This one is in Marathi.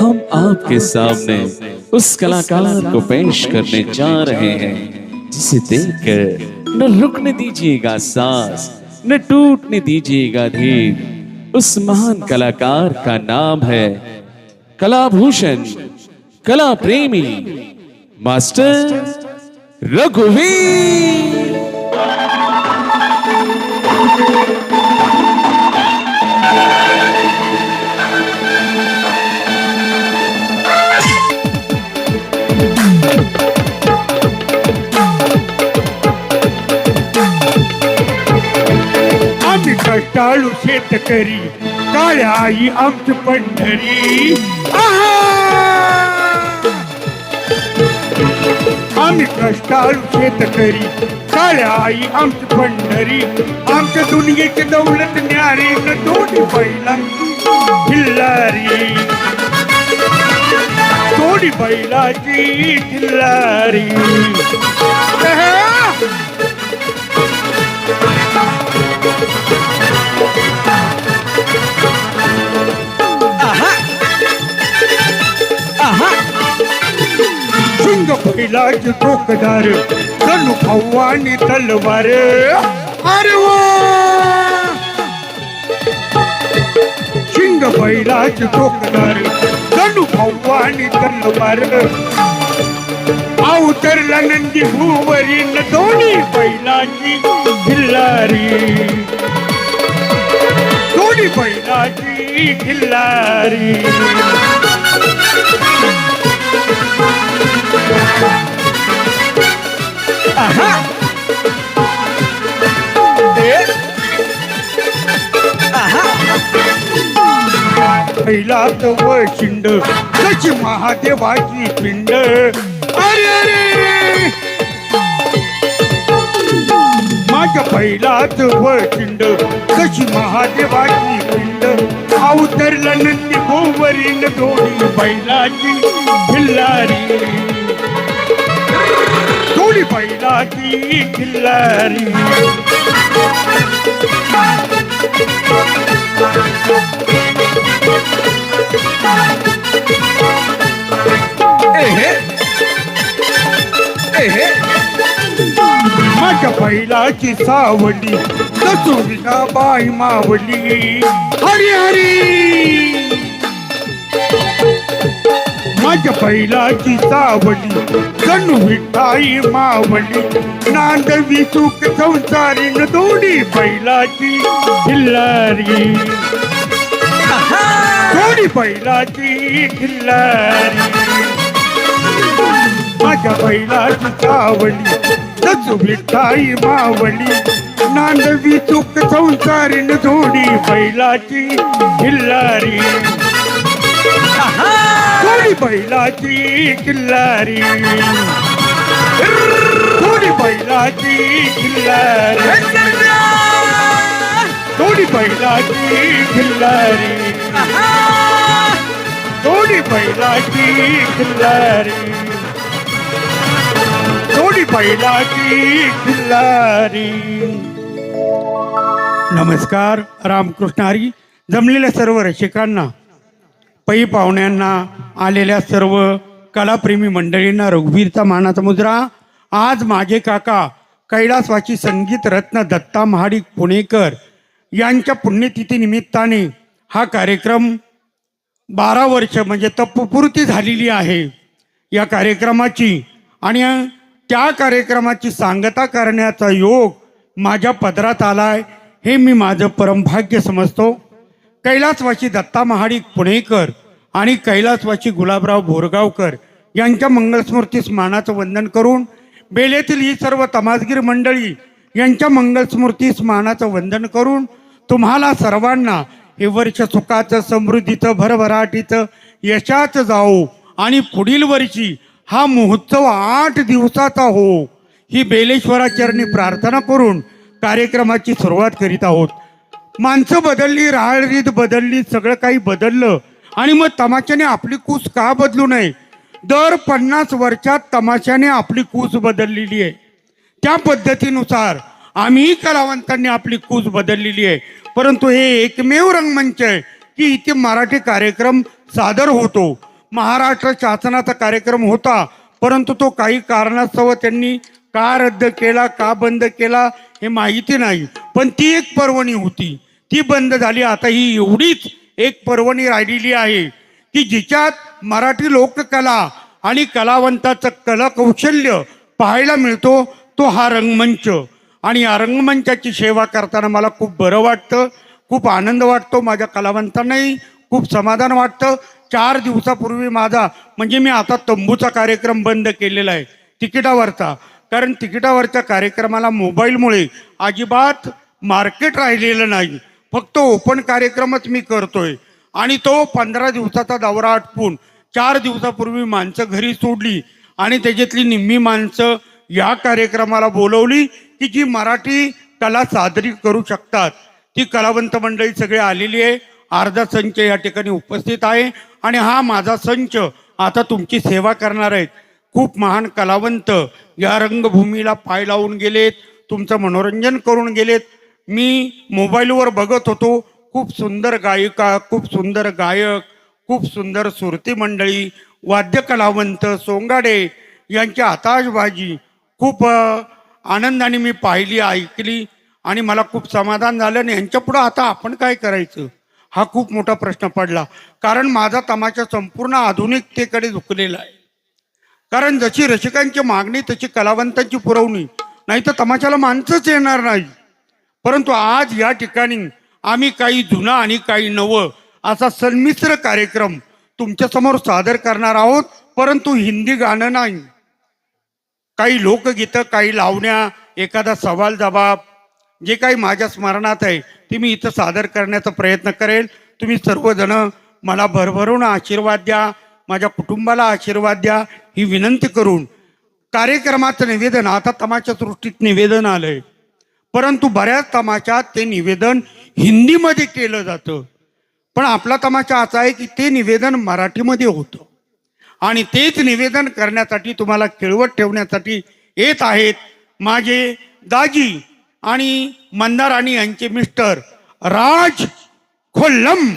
हम आपके सामने उस कलाकार को पेश करने जा रहे हैं, जिसे देखकर न रुकने दीजिएगा सांस, न टूटने दीजिएगा धीर। उस महान कलाकार का नाम है कलाभूषण कला प्रेमी मास्टर रघुवीर। कष्टाळू शेतकरी काळ्या आई आमची पंढरी. आम्ही कष्टाळू शेतकरी काळ्या आई आमची पंढरी. आमच्या दुनियेची दौलत न्यारी न दोन्ही बैलांची खिल्लारी. दोन्ही बैलाची खिल्लारी. सिंग टोकदार जणू भवानी तलवार। अरे वा! शिंग बैलाज टोकदार जणू भवानी तलवार। अवतरला नंदी भूवरील दोन्ही बैलाची खिल्लारी दोन्ही बैलाची खिल्लारी पहिलाच चिंड कशी महादेवाची पिंड. अरे अरे माझ्या पहिलाच चिंड कशी महादेवाची पिंड. अवतरलं नंदी गोवरील दोन्ही बैलाची खिल्लारी दोन्ही बैलाची खिल्लारी माझ्या बैलाची सावली कसुरीला बाई मावली। हरी हरी। माझ्या बैलाची सावली जणू विठाई मावली. नांदवी सुख संसारी न दोडी बैलाची खिल्लारी. दोन्ही बैलाची खिल्लारी. माझ्या बैलाची सावली तसू विठाई मावली. नांदवी चूक संसारी न दोन्ही बैलाची खिल्लारी. बैलाची खिल्लारी दोन्ही बैलाची खिल्लारी दोन्ही बैलाची खिल्लारी दोन्ही बैलाची खिल्लारी दोन्ही बैलाची खिल्लारी नमस्कार रामकृष्ण हरी। जमलेल्या सर्व रसिकांना पै पाहुण्यांना आलेल्या सर्व कलाप्रेमी मंडळींना रघुवीरचा मानाचा मुद्रा. आज माझे काका कैलासवाची संगीत रत्न दत्ता महाडिक पुणेकर यांच्या पुण्यतिथी निमित्ताने हा कार्यक्रम बारा वर्ष म्हणजे तपपूर्ती झालेली आहे. या कार्यक्रमाची आणि त्या कार्यक्रमाची सांगता करण्याचा योग माझ्या पदरात आलाय हे मी माझं परमभाग्य समजतो. कैलासवासी दत्ता महाडिक पुणेकर आणि कैलासवासी गुलाबराव बोरगावकर यांच्या मंगलस्मृतीस मानाचं वंदन करून बेलेतील ही सर्व तमासगीर मंडळी यांच्या मंगलस्मृतीस मानाचं वंदन करून तुम्हाला सर्वांना हे वर्ष सुखाचं समृद्धीचं भरभराटीचं यशाचं जाओ आणि पुढील वर्षी हा महोत्सव आठ दिवसाचा हो. ही बेलेश्वराचरणी प्रार्थना करून कार्यक्रमाची सुरुवात करीत आहोत. माणसं बदलली राहळरीत बदलली सगळं काही बदललं आणि मग तमाशाने आपली कूस का बदलू नये? दर पन्नास वर्षात तमाशाने आपली कूस बदललेली आहे. त्या पद्धतीनुसार आम्ही कलावंतांनी आपली कूस बदललेली आहे. परंतु हे एकमेव रंगमंच आहे की इथे मराठी कार्यक्रम सादर होतो. महाराष्ट्र शासनाचा कार्यक्रम होता परंतु तो काही कारणास्तव त्यांनी का रद्द केला का बंद केला हे माहिती नाही. पण ती एक पर्वणी होती. ती बंद झाली. आता ही एवढीच एक पर्वणी राहिलेली आहे की जिच्यात मराठी लोककला आणि कलावंताचं कला कौशल्य पाहायला मिळतो तो हा रंगमंच. आणि या रंगमंचाची सेवा करताना मला खूप बरं वाटतं खूप आनंद वाटतो माझ्या कलावंतांनाही खूप समाधान वाटतं. चार दिवसापूर्वी माझा म्हणजे मी आता तंबूचा कार्यक्रम बंद केलेला आहे तिकिटावरचा. कारण तिकिटावरच्या कार्यक्रमाला मोबाईलमुळे अजिबात मार्केट राहिलेलं नाही. फक्त ओपन कार्यक्रमच मी करतोय. आणि तो पंधरा दिवसाचा दौरा आटपून चार दिवसापूर्वी माणसं घरी सोडली आणि त्याच्यातली निम्मी माणसं या कार्यक्रमाला बोलवली की जी मराठी कला सादरी करू शकतात. ती कलावंत मंडळी सगळे आलेली आहे. अर्धा संच या ठिकाणी उपस्थित आहे. आणि हा माझा संच आता तुमची सेवा करणार आहेत. खूप महान कलावंत या रंगभूमीला पाय लावून गेलेत. तुमचं मनोरंजन करून गेलेत. मी मोबाईलवर बघत होतो. खूप सुंदर गायिका खूप सुंदर गायक खूप सुंदर सुरती मंडळी वाद्य कलावंत सोंगाडे यांची आताशबाजी खूप आनंदाने मी पाहिली ऐकली आणि मला खूप समाधान झालं आणि यांच्यापुढं आता आपण काय करायचं? हा खूप मोठा प्रश्न पडला. कारण माझा तमाशा संपूर्ण आधुनिकतेकडे झुकलेला आहे. कारण जशी रसिकांची मागणी तशी कलावंतांची पुरवणी. नाही तर तमाशाला माणसंच येणार नाही. परंतु आज या ठिकाणी आम्ही काही जुना आणि काही नवं असा सन्मिश्र कार्यक्रम तुमच्यासमोर सादर करणार आहोत. परंतु हिंदी गाणं नाही. काही लोकगीतं काही लावण्या एखादा सवाल जबाब जे काही माझ्या स्मरणात आहे ते मी इथं सादर करण्याचा प्रयत्न करेल. तुम्ही सर्वजण मला भरभरून आशीर्वाद द्या माझ्या कुटुंबाला आशीर्वाद द्या ही विनंती करून कार्यक्रमाचं निवेदन आता तमाशा सृष्टीत निवेदन आलंय. परंतु बऱ्याच तमाशात ते निवेदन हिंदीमध्ये केलं जातं. पण आपला तमाशा असा आहे की ते निवेदन मराठीमध्ये होतं. आणि तेच निवेदन करण्यासाठी तुम्हाला खेळवत ठेवण्यासाठी येत आहेत माझे दाजी आणि मंदाराणी यांचे मिस्टर राज खोल्लम.